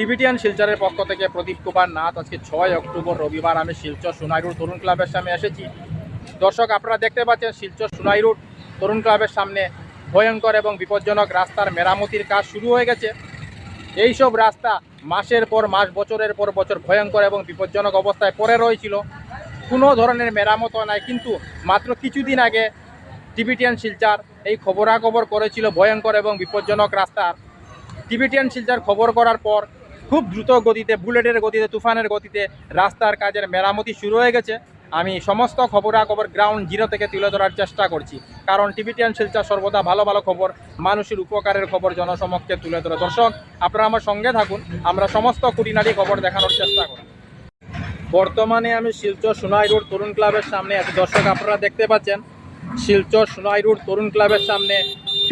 Tibetan শিলচরের পক্ষ থেকে প্রদীপ কুমার নাথ আজকে ছয় অক্টোবর রবিবার আমি শিলচর সোনাইরুড তরুণ ক্লাবের সামনে এসেছি। দর্শক, আপনারা দেখতে পাচ্ছেন শিলচর সোনাইরুড তরুণ ক্লাবের সামনে ভয়ঙ্কর এবং বিপজ্জনক রাস্তার মেরামতির কাজ শুরু হয়ে গেছে। এই সব রাস্তা মাসের পর মাস, বছরের পর বছর ভয়ঙ্কর এবং বিপজ্জনক অবস্থায় পড়ে রয়েছিল। কোনো ধরনের মেরামত নাই, কিন্তু মাত্র কিছুদিন আগে টিবিটিয়ান শিলচার এই খবরাখবর করেছিল ভয়ঙ্কর এবং বিপজ্জনক রাস্তার। টিবিটিয়ান শিলচার খবর করার পর খুব দ্রুত গতিতে, বুলেটের গতিতে, তুফানের গতিতে রাস্তার কাজের মেরামতি শুরু হয়ে গেছে। আমি সমস্ত খবরাখবর গ্রাউন্ড জিরো থেকে তুলে ধরার চেষ্টা করছি। কারণ টিবিটিয়ান শিলচার সর্বদা ভালো ভালো খবর, মানুষের উপকারের খবর জনসমক্ষে তুলে ধরে। দর্শক, আপনারা আমার সঙ্গে থাকুন, আমরা সমস্ত খুঁটিনাটি খবর দেখানোর চেষ্টা করি বর্তমানে আমি শিলচর সোনাই রোড তরুণ ক্লাবের সামনে আছি। দর্শক, আপনারা দেখতে পাচ্ছেন, শিলচর সোনাই রোড তরুণ ক্লাবের সামনে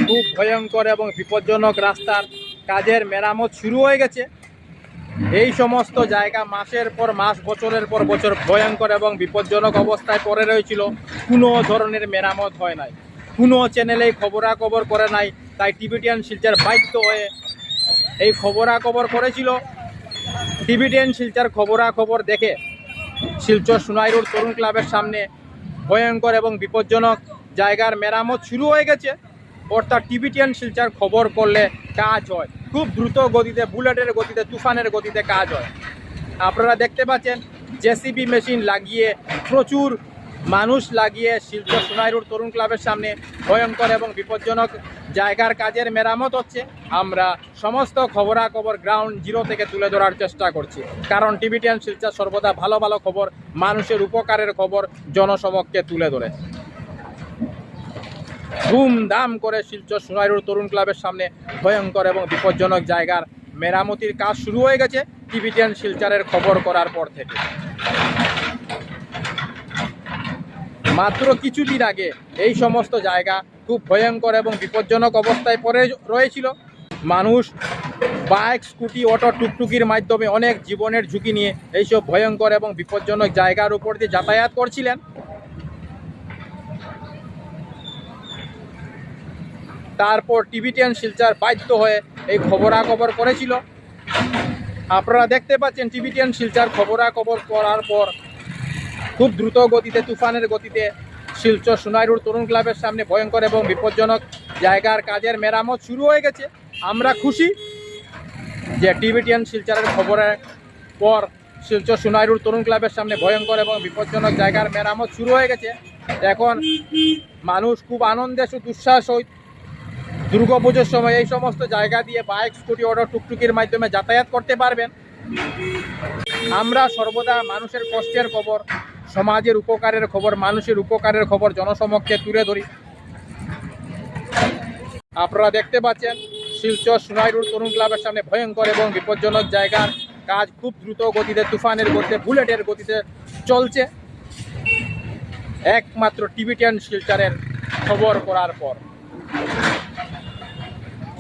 খুব ভয়ঙ্কর এবং বিপজ্জনক রাস্তার কাজের মেরামত শুরু হয়ে গেছে। এই সমস্ত জায়গা মাসের পর মাস, বছরের পর বছর ভয়ঙ্কর এবং বিপজ্জনক অবস্থায় পড়ে রয়েছিল। কোনো ধরনের মেরামত হয় নাই। কোনো চ্যানেলেই খবরাখবর করে নাই। তাই টিবিটিয়ান শিলচার বাধ্য হয়ে এই খবরাখবর করেছিল। টিবিটিয়ান শিলচার খবরাখবর দেখে শিলচর সোনাই রোড তরুণ ক্লাবের সামনে ভয়ঙ্কর এবং বিপজ্জনক জায়গার মেরামত শুরু হয়ে গেছে। অর্থাৎ টিবিটিয়ান শিলচার খবর করলে কাজ হয়। খুব দ্রুত গতিতে, বুলেটের গতিতে, তুফানের গতিতে কাজ হয়। আপনারা দেখতে পাচ্ছেন, জেসিবি মেশিন লাগিয়ে প্রচুর মানুষ লাগিয়ে শিল্প সোনাই রোড তরুণ ক্লাবের সামনে ভয়ঙ্কর এবং বিপজ্জনক জায়গার কাজের মেরামত হচ্ছে। আমরা সমস্ত খবরাখবর গ্রাউন্ড জিরো থেকে তুলে ধরার চেষ্টা করছি। কারণ টিভিটিয়ান শিলচর সর্বদা ভালো ভালো খবর, মানুষের উপকারের খবর, জনসমক্ষে তুলে ধরে। ধুমধাম করে শিলচর সোনাইরুর তরুণ ক্লাবের সামনে ভয়ঙ্কর এবং বিপজ্জনক জায়গার মেরামতির কাজ শুরু হয়ে গেছে টিভিটিয়ান শিলচারের খবর করার পর থেকে। মাত্র কিছুদিন আগে এই সমস্ত জায়গা খুব ভয়ঙ্কর এবং বিপজ্জনক অবস্থায় পড়ে রয়েছিল। মানুষ বাইক, স্কুটি, অটো, টুকটুকির মাধ্যমে অনেক জীবনের ঝুঁকি নিয়ে এইসব ভয়ঙ্কর এবং বিপজ্জনক জায়গার উপর দিয়ে যাতায়াত করছিলেন। তারপর টিভিটিয়ান শিলচার বাধ্য হয়ে এই খবরাখবর করেছিল। আপনারা দেখতে পাচ্ছেন টিভিটিয়ান শিলচার খবরাখবর করার পর খুব দ্রুত গতিতে, তুফানের গতিতে শিলচর সোনাইরুর তরুণ ক্লাবের সামনে ভয়ঙ্কর এবং বিপজ্জনক জায়গার কাজের মেরামত শুরু হয়ে গেছে। আমরা খুশি যে টিভিটিয়ান শিলচারের খবরের পর শিলচর সোনাইরুর তরুণ ক্লাবের সামনে ভয়ঙ্কর এবং বিপজ্জনক জায়গার মেরামত শুরু হয়ে গেছে। এখন মানুষ খুব আনন্দে উচ্ছ্বাস সহিত দুর্গাপুজোর সময় এই সমস্ত জায়গা দিয়ে বাইক স্কুটি অটো টুকটুকির মাধ্যমে যাতায়াত করতে পারবেন। আমরা সর্বদা মানুষের কষ্টের খবর, সমাজের উপকারের খবর, মানুষের উপকারের খবর জনসমক্ষে তুলে ধরি। আপনারা দেখতে পাচ্ছেন, শিলচর সোনাইরুর তরুণ ক্লাবের সামনে ভয়ঙ্কর এবং বিপজ্জনক জায়গার কাজ খুব দ্রুত গতিতে, তুফানের গতিতে, বুলেটের গতিতে চলছে। একমাত্র টিভিটিয়ান শিলচারের খবর করার পর।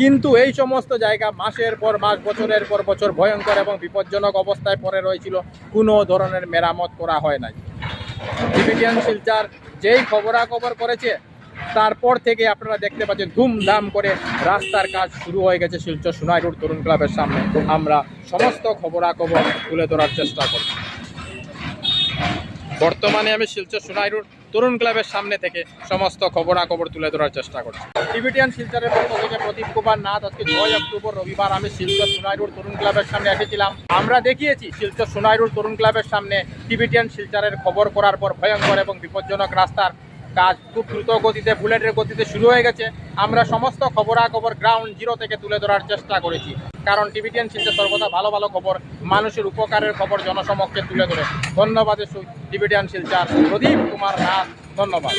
কিন্তু এই সমস্ত জায়গা মাসের পর মাস, বছরের পর বছর ভয়ঙ্কর এবং বিপজ্জনক অবস্থায় পড়ে রয়েছিল, কোনো ধরনের মেরামত করা হয় নাই। টিভিটিয়ান শিলচার যেই খবরাখবর করেছে, তারপর থেকে আপনারা দেখতে পাচ্ছেন ধুমধাম করে রাস্তার কাজ শুরু হয়ে গেছে শিলচর সোনাই রোড তরুণ ক্লাবের সামনে। আমরা সমস্ত খবরাখবর তুলে ধরার চেষ্টা করছি বর্তমানে আমি শিলচর সোনাই রোড তরুণ ক্লাবের সামনে থেকে সমস্ত খবরাখবর তুলে ধরার চেষ্টা করছি। টিবিটিয়ান শিলচরের পক্ষ থেকে প্রদীপ কুমার নাথ আজকে ছয় অক্টোবর রবিবার আমি শিলচর সোনাই রোড তরুণ ক্লাবের সামনে এসেছিলাম। আমরা দেখিয়েছি শিলচর সোনাই রোড তরুণ ক্লাবের সামনে টিবিটিয়ান শিলচরের খবর করার পর ভয়ঙ্কর এবং বিপজ্জনক রাস্তার কাজ খুব দ্রুত গতিতে, বুলেটের গতিতে শুরু হয়ে গেছে। আমরা সমস্ত খবরাখবর গ্রাউন্ড জিরো থেকে তুলে ধরার চেষ্টা করেছি। কারণ টিভিটিয়ান শিল্পে সর্বদা ভালো ভালো খবর, মানুষের উপকারের খবর জনসমক্ষে তুলে ধরে। ধন্যবাদ টিভিটিয়ান শিলচার প্রদীপ কুমার নাথ ধন্যবাদ।